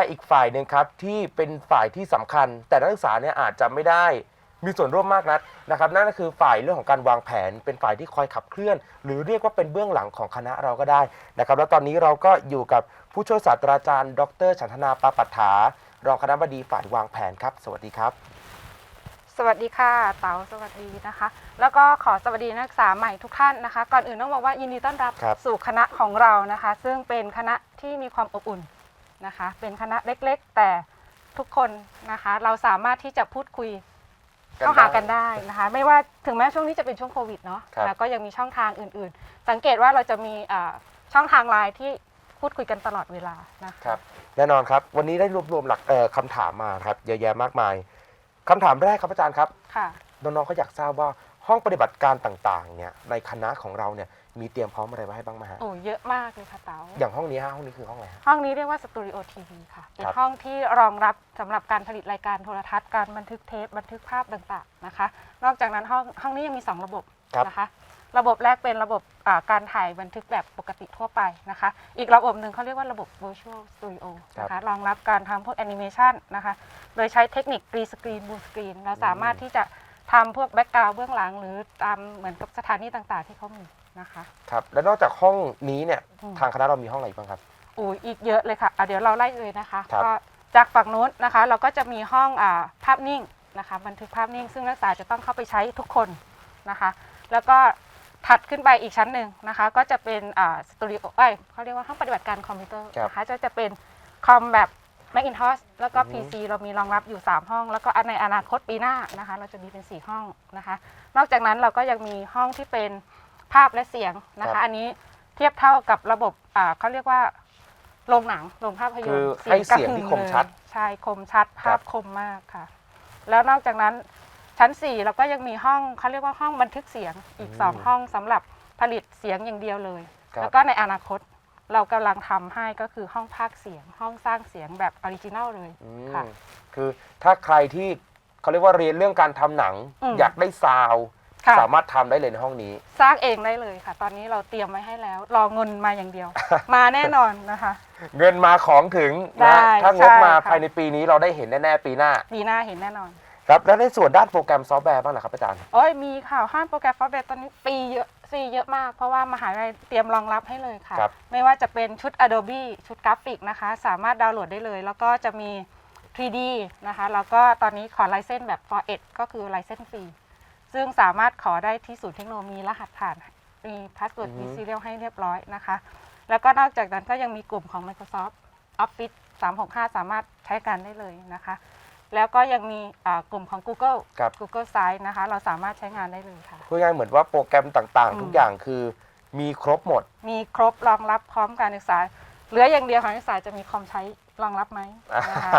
และอีกฝ่ายหนึ่งครับที่เป็นฝ่ายที่สำคัญ แต่นักศึกษาเนี่ยอาจจะไม่ได้มีส่วนร่วมมากนักนะครับนั่นก็คือฝ่ายเรื่องของการวางแผน เป็นฝ่ายที่คอยขับเคลื่อน หรือเรียกว่าเป็นเบื้องหลังของคณะเราก็ได้นะครับแล้วตอนนี้เราก็อยู่กับผู้ช่วยศาสตราจารย์ ดรฉันทนาปาปัฏฐารองคณะบดีฝ่ายวางแผนครับ สวัสดีครับสวัสดีค่ะเต๋าสวัสดีนะคะ แล้วก็ขอสวัสดีนักศึกษาใหม่ทุกท่านนะคะ ก่อนอื่นต้องบอกว่ายินดีต้อนรับครับสู่คณะของเรานะคะ ซึ่งเป็นคณะที่มีความอบอุ่น นะคะ เป็นคณะเล็กๆ แต่ทุกคนนะคะ เราสามารถที่จะพูดคุยเข้าหากันได้นะคะ ไม่ว่าถึงแม้ช่วงนี้จะเป็นช่วงโควิดเนาะครับแล้วก็ยังมีช่องทางอื่นๆ สังเกตว่าเราจะมีอ่าช่องทางไลน์ที่พูดคุยกันตลอดเวลานะคะครับแน่นอนครับวันนี้ได้รวบรวมหลักเอ่อคำถามมาครับเยอะแยะมากมายคำถามแรกครับอาจารย์ครับค่ะน้องๆเขาอยากทราบว่า ห้องปฏิบัติการต่างๆเนี่ยในคณะของเราเนี่ยมีเตรียมพร้อมอะไรไว้ให้บ้างไหมฮะ โอ้เยอะมากเลยค่ะเต๋าอย่างห้องนี้ฮะห้องนี้คือห้องอะไรฮะ ห้องนี้เรียกว่าสตูดิโอทีวีค่ะ เป็นครับห้องที่รองรับสำหรับการผลิตรายการโทรทัศน์ การบันทึกเทป บันทึกภาพต่างๆนะคะ นอกจากนั้นห้องห้องนี้ยังมี 2 ระบบครับ นะคะ ระบบแรกเป็นระบบอ่าการถ่ายบันทึกแบบปกติทั่วไปนะคะ อีกระบบหนึ่งเขาเรียกว่าระบบ virtual studio นะคะ รองรับการทำพวกแอนิเมชันนะคะ โดยใช้เทคนิคกรีสกรีนบูสกรีน เราสามารถที่จะ ทำพวกแบ็กกราวด์เบื้องหลัง หรือตามเหมือนกับสถานีต่างๆ ที่เขามีนะคะ ครับ แล้วนอกจากห้องนี้เนี่ยอืม ทางคณะเรามีห้องอะไรอีกบ้างครับอุ้ยอีกเยอะเลยค่ะอะ เดี๋ยวเราไล่เลยนะคะครับ ก็จากฝั่งนู้นนะคะ เราก็จะมีห้องอาภาพนิ่งนะคะ บันทึกภาพนิ่ง ซึ่งนักศึกษาจะต้องเข้าไปใช้ทุกคนนะคะ แล้วก็ถัดขึ้นไปอีกชั้นหนึ่งนะคะ ก็จะเป็นสตูดิโอเอ้ยเขาเรียกว่าห้องปฏิบัติการคอมพิวเตอร์ครับนะคะจะจะเป็นคอมแบบ Macintosh แล้วก็อือฮึ PC เรามีรองรับอยู่ 3 ห้อง แล้วก็ในอนาคตปีหน้านะคะ เราจะมีเป็น 4 ห้องนะคะ นอกจากนั้นเราก็ยังมีห้องที่เป็นภาพและเสียงนะครัคะ บ อันนี้เทียบเท่ากับระบบอ่าเขาเรียกว่าโรงหนังโรงภาพยนตคือร์ให้เสียงกระหึ่ที่คมชัดเลยใช่คมชัดครัภาบพคมมากค่ะ แล้วนอกจากนั้นชั้น 4 เราก็ยังมีห้องเขาเรียกว่าห้องบันทึกเสียงอีก 2 ห้องสำหรับผลิตเสียงอย่างเดียวเลย ครับ แล้วก็ในอนาคต เรากำลังทำให้ก็คือห้องภาคเสียง ห้องสร้างเสียงแบบออริจินัลเลยอืมค่ะ คือถ้าใครที่เขาเรียกว่าเรียนเรื่องการทำหนัง อืม อยากได้ซาวด์ค่ะ สามารถทำได้เลยในห้องนี้ สร้างเองได้เลยค่ะ ตอนนี้เราเตรียมไว้ให้แล้ว รอเงินมาอย่างเดียว มาแน่นอนนะคะ เงินมาของถึงได้นะถ้างบใช่มาค่ะ ภายในปีนี้เราได้เห็นแน่ๆปีหน้าปีหน้าเห็นแน่นอน ครับแล้วในส่วนด้านโปรแกรมซอฟต์แวร์บ้างเหรอครับอาจารย์ โอ้ยมีข่าวห้ามโปรแกรมฟอร์เบตตอนนี้ฟรีเยอะ ฟรีเยอะมาก เพราะว่ามหาวิทยาลัยเตรียมรองรับให้เลยค่ะ ครับ ไม่ว่าจะเป็นชุด Adobe ชุดกราฟิกนะคะ สามารถดาวน์โหลดได้เลย แล้วก็จะมี 3D นะคะแล้วก็ตอนนี้ขอไลเซนส์แบบ for ed ก็คือไลเซนส์ฟรี ซึ่งสามารถขอได้ที่ศูนย์เทคโนโลยีรหัสผ่าน มีพาสเวิร์ดอือฮึ มีซีเรียลให้เรียบร้อยนะคะ แล้วก็นอกจากนั้นก็ยังมีกลุ่มของ Microsoft Office 365 สามารถใช้กันได้เลยนะคะ แล้วก็ยังมีอ่ากลุ่มของ Google ครับ Google Sites นะคะ เราสามารถใช้งานได้เลยค่ะ พูดง่ายๆเหมือนว่าโปรแกรมต่างอืม ๆ ทุกอย่างคือมีครบหมด มีครบรองรับพร้อมการศึกษา เหลืออย่างเดียวของนักศึกษาจะมีคอมใช้รองรับไหมนะคะ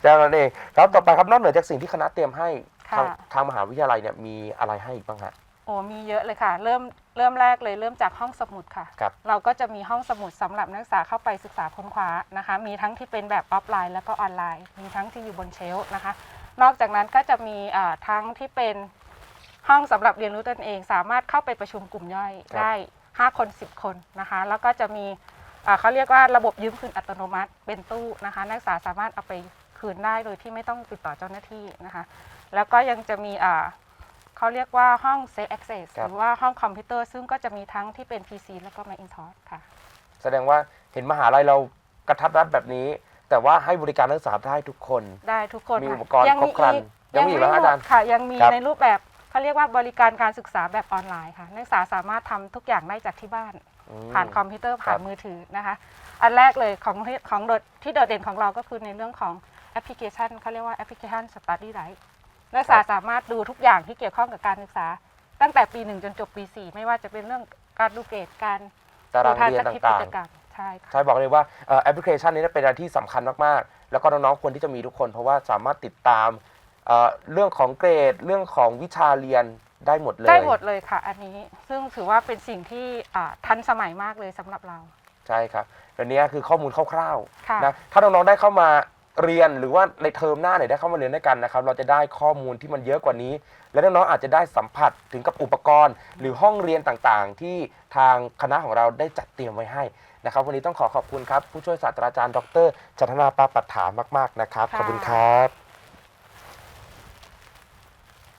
เจ้านั่นเองครับต่อไปครับนอกเหนือจากสิ่งที่คณะเตรียมให้ ค่ะ ทางทางมหาวิทยาลัยเนี่ยมีอะไรให้อีกบ้างฮะ โอ้มีเยอะเลยค่ะ เริ่ม เริ่มแรกเลยเริ่มจากห้องสมุดค่ะ ครับเราก็จะมีห้องสมุดสำหรับนักศึกษาเข้าไปศึกษาค้นคว้านะคะ มีทั้งที่เป็นแบบออฟไลน์แล้วก็ออนไลน์ มีทั้งที่อยู่บนเชลฟ์นะคะ นอกจากนั้นก็จะมีอ่าทั้งที่เป็นห้องสำหรับเรียนรู้ตนเอง สามารถเข้าไปประชุมกลุ่มย่อยครับ ได้ 5 คน 10 คนนะคะ แล้วก็จะมีอ่าเขาเรียกว่าระบบยืมคืนอัตโนมัติเป็นตู้นะคะ นักศึกษาสามารถเอาไปคืนได้โดยที่ไม่ต้องติดต่อเจ้าหน้าที่นะคะ แล้วก็ยังจะมีอ่า เขาเรียกว่าห้อง Safe Access ครับ หรือว่าห้องคอมพิวเตอร์ซึ่งก็จะมีทั้งที่เป็น PC แล้วก็ Macintosh ค่ะ แสดงว่าเห็นมหาลัยเรากระทัดรัดแบบนี้ แต่ว่าให้บริการนักศึกษาได้ทุกคน ได้ทุกคนมีค่ะอุปกรณ์ยังครบครันยังมีอีกเหรอไม่อาจารย์หมดค่ะ ยังมีครับ ในรูปแบบเขาเรียกว่าบริการการศึกษาแบบออนไลน์ค่ะ นักศึกษาสามารถทำทุกอย่างได้จากที่บ้าน อืม ผ่านคอมพิวเตอร์ผ่านครับมือถือนะคะ อันแรกเลยของที่ของโดดที่โดดเด่นของเราก็คือในเรื่องของแอปพลิเคชันเขาเรียกว่าแอปพลิเคชัน Study Light นักศึกษาสามารถดูทุกอย่างที่เกี่ยวข้องกับการศึกษา ตั้งแต่ปี1จนจบปี4ไม่ว่าจะเป็นเรื่องการดูเกรดการตารางทานเรียนสคริปต์ต่ากิงจกรรมใช่ๆค่ะใช่บอกเลยว่าเอ่อแอปพลิเคชันนี้เป็นอะไรที่สำคัญมากๆ แล้วก็น้องๆควรที่จะมีทุกคน เพราะว่าสามารถติดตามเอ่อเรื่องของเกรดเรื่องของวิชาเรียนได้หมดเลย ได้หมดเลยค่ะ อันนี้ซึ่งถือว่าเป็นสิ่งที่อ่าทันสมัยมากเลยสำหรับเรา ใช่ครับอันนี้คือข้อมูลคร่าวค่ะๆนะถ้าน้องๆได้เข้ามา เรียนหรือว่าในเทอมหน้าเนี่ยได้เข้ามาเรียนด้วยกันนะครับ เราจะได้ข้อมูลที่มันเยอะกว่านี้ และน้องๆอาจจะได้สัมผัสถึงกับอุปกรณ์ หรือห้องเรียนต่างๆ ที่ทางคณะของเราได้จัดเตรียมไว้ให้นะครับ วันนี้ต้องขอขอบคุณครับ ผู้ช่วยศาสตราจารย์ ดรจันทนาปาปัฏฐามาก ๆ นะครับ ขอบคุณครับ